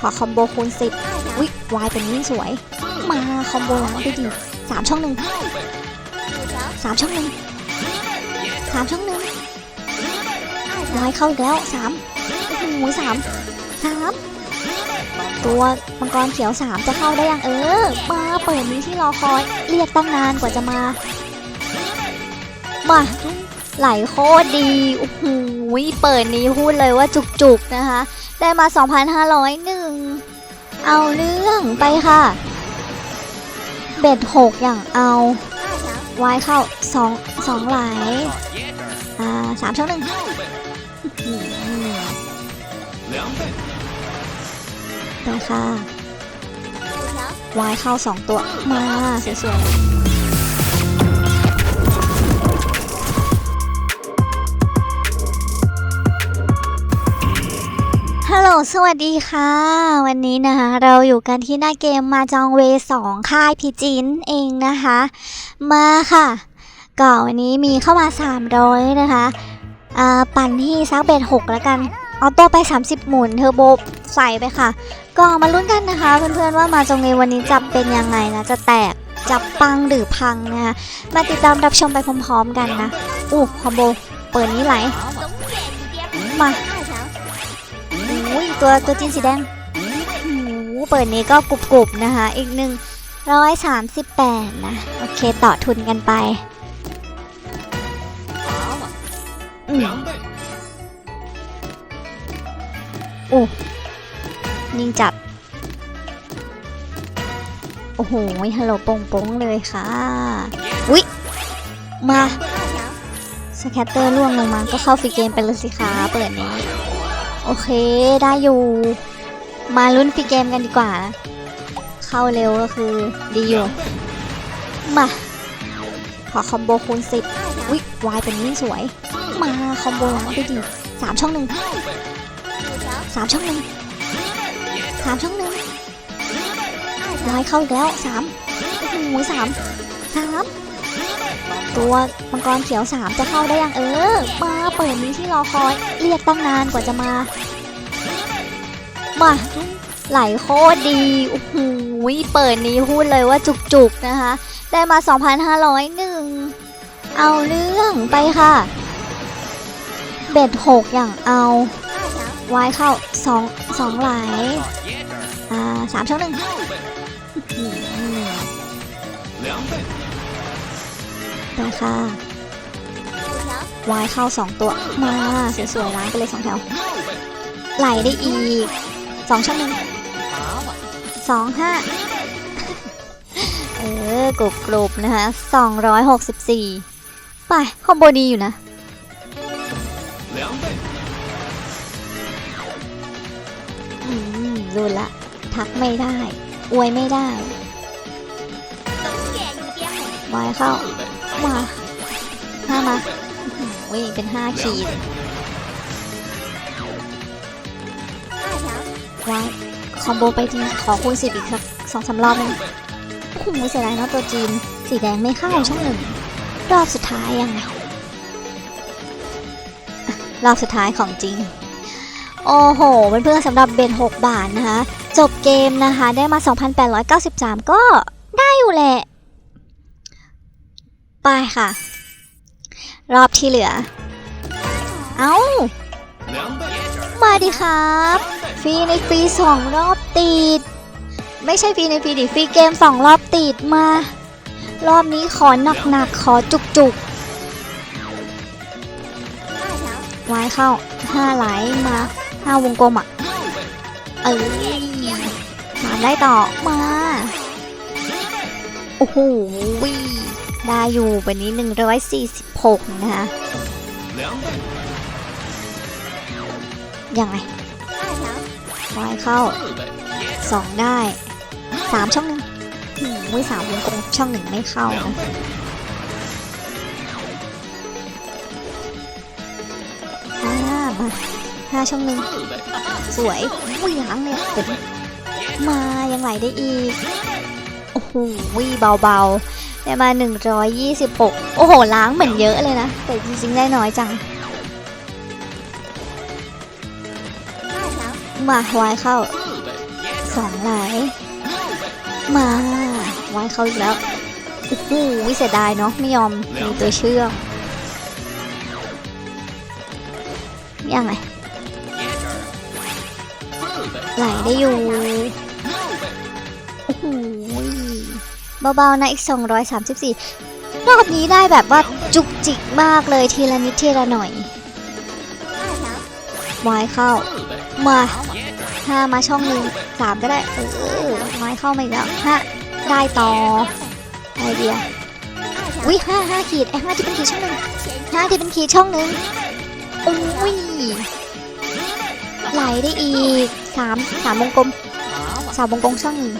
ขอคอมโบคูณสิบอุ๊ยวายเป็นยิ่งสวย มาคอมโบล้างไปดิสามช่องหนึ่งสามช่องหนึ่งสามช่องหนึ่งวายเข้าอีกแล้วสามโอ้โหสามสามตัวมังกรเขียวสามจะเข้าได้ยังเออ มาเปิดนี้ที่รอคอยเรียกตั้งนานกว่าจะมา มาไหลโคตรดีโอ้โหเปิดนี้พูดเลยว่าจุกๆนะคะ ได้มา 2,501 เอาเรื่องไปค่ะ เบ็ดหกอย่างเอาวายเข้าสองสองไหลอ่าสามช่องหนึ่งต่อค่ะวายเข้าสองตัวมาสวยๆ ฮัลโหล สวัสดีค่ะ วันนี้นะคะ เราอยู่กันที่หน้าเกมมาจองเวสองค่ายพิจินเองนะคะ มาค่ะก็วันนี้มีเข้ามา 300 นะคะอ่าปั่นที่ซักเบ็ด6แล้วกันเอาตัวไป 30 หมุนเทอร์โบใส่ไปค่ะ ก็มาลุ้นกันนะคะ เพื่อนๆว่ามาจองเววันนี้จะเป็นยังไงนะ จะแตกจะปังหรือพังนะคะมาติดตามรับชมไปพร้อมๆกันนะอู้คอมโบเปิดนี้ไหลมา ตัวตัวจีนสีแดงโอ้โหเปิดนี้ก็กรุบๆนะคะ อีกหนึ่งร้อยสามสิบแปดนะ โอเคต่อทุนกันไปอืมโอ้นิ่งจัด โอ้โหฮัลโหลปงปงๆเลยค่ะ อุ๊ย มาสแคตเตอร์ล่วงลงมา ก็เข้าฟรีเกมไปเลยสิคะเปิดนี้ โอเคได้อยู่ มาลุ้นฟีเกมกันดีกว่า เข้าเร็วก็คือดีอยู่ มา ขอคอมโบคูณสิบอุ๊ยวายเป็นยิ่งสวย มาคอมโบล้างไปดิสามช่องหนึ่งสามช่องหนึ่งสามช่องหนึ่งวายเข้าอีกแล้วสามโอ้โหสามสาม ตัวมังกรเขียวสามจะเข้าได้ยังเออ มาเปิดนี้ที่รอคอย เรียกตั้งนานกว่าจะมา มาไหลโคตรดีโอ้โหเปิดนี้พูดเลยว่าจุกๆนะคะ ได้มา 2,501 เอาเรื่องไปค่ะ เบ็ดหกอย่างเอาวายเข้าสองสองไหลอ่าสามช่องหนึ่ง อื้อหือไปค่ะวายเข้าสองตัว มาสวยๆล้างไปเลยสองแถว ไหลได้อีกสองช่องหนึ่งสองห้าเออกรุบกรุบๆนะคะสองร้อยหกสิบสี่ไปคอมโบดีอยู่นะอืมรู้ละ ทักไม่ได้ อวยไม่ได้วายเข้า มาห้ามาอื้อหือเว้ยเป็นห้าขีดว้คอมโบไปทีขอคูณสิบอีกสักสองสามรอบนึงโอ้โหเสียดายเนาะตัวจีน สีแดงไม่เข้าช่องหนึ่ง รอบสุดท้ายยังไงรอบสุดท้ายของจริง โอ้โหเพื่อนๆสำหรับเบน 6 บาทนะคะ จบเกมนะคะ ได้มา 2,893 ก็ได้อยู่แหละ ไปค่ะ รอบที่เหลือ เอ้า มาดิครับฟรีในฟรีสองรอบติด ไม่ใช่ฟรีในฟรีดิฟรีเกมสองรอบติดมา รอบนี้ขอหนักๆ ขอจุกๆไว้เข้าห้าไหลมาห้าวงกลมอะ เอ้ยถาได้ต่อมา โอ้โหวิ ได้อยู่วันนี้ 146 นะคะยังไงวายเข้าสองได้สามช่องหนึ่งอืมไม่สามวงกลมช่องหนึ่งไม่เข้านะอ่ามาห้าช่องหนึ่งสวยอุ้ยล้างเลยอะเดี๋ยมายังไหลได้อีกโอ้โหเบาๆ ได้มา 126 โอ้โห ล้างเหมือนเยอะเลยนะ แต่จริงๆ ได้น้อยจัง มาวายเข้า สองไหลมาไว้เข้าอีกแล้วโอ้โหเสียดายเนาะ ไม่ยอมมีตัวเชื่อมยังไงไหลได้อยู่ เบาๆนะอีก 234รอบนี้ได้แบบว่าจุกจิกมากเลยทีละนิดทีละหน่อยไม้เข้า มาห้ามาช่องหนึ่งสามก็ได้ เออไม้เข้ามาอีกแล้วห้าได้ต่อไอเดียอุ้ยห้าห้าขีดไอ้ห้าที่เป็นขีดช่องหนึ่งห้าที่เป็นขีดช่องหนึ่งอุ้ยไหลได้อีกสามสามวงกลมสามวงกลมช่องหนึ่ง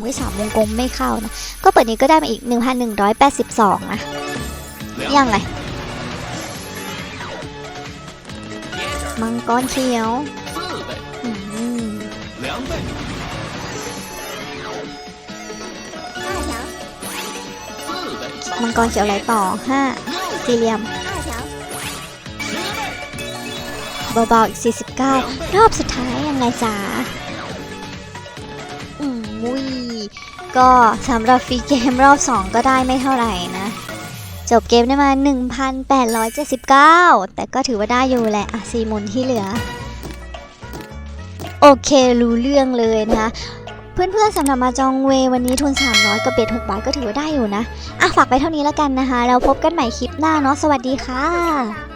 อืมไว้สามวงกลมไม่เข้านะ ก็เปิดนี้ก็ได้มาอีก 1,182 นะยังไงมังกรเขียวมังกรเขียวไหลต่อ5สี่เหลี่ยมเบาๆอีก 49 รอบสุดท้ายยังไงจ๋า ก็สำหรับฟรีเกมรอบ 2 ก็ได้ไม่เท่าไหร่นะ จบเกมได้มา 1,879 แต่ก็ถือว่าได้อยู่แหละอะสี่หมุนที่เหลือ โอเครู้เรื่องเลยนะคะเพื่อนๆสำหรับมาจองเววันนี้ทุน 300 กับเบ็ด6บาทก็ถือว่าได้อยู่นะ อะฝากไปเท่านี้แล้วกันนะคะ แล้วพบกันใหม่คลิปหน้าเนาะ สวัสดีค่ะ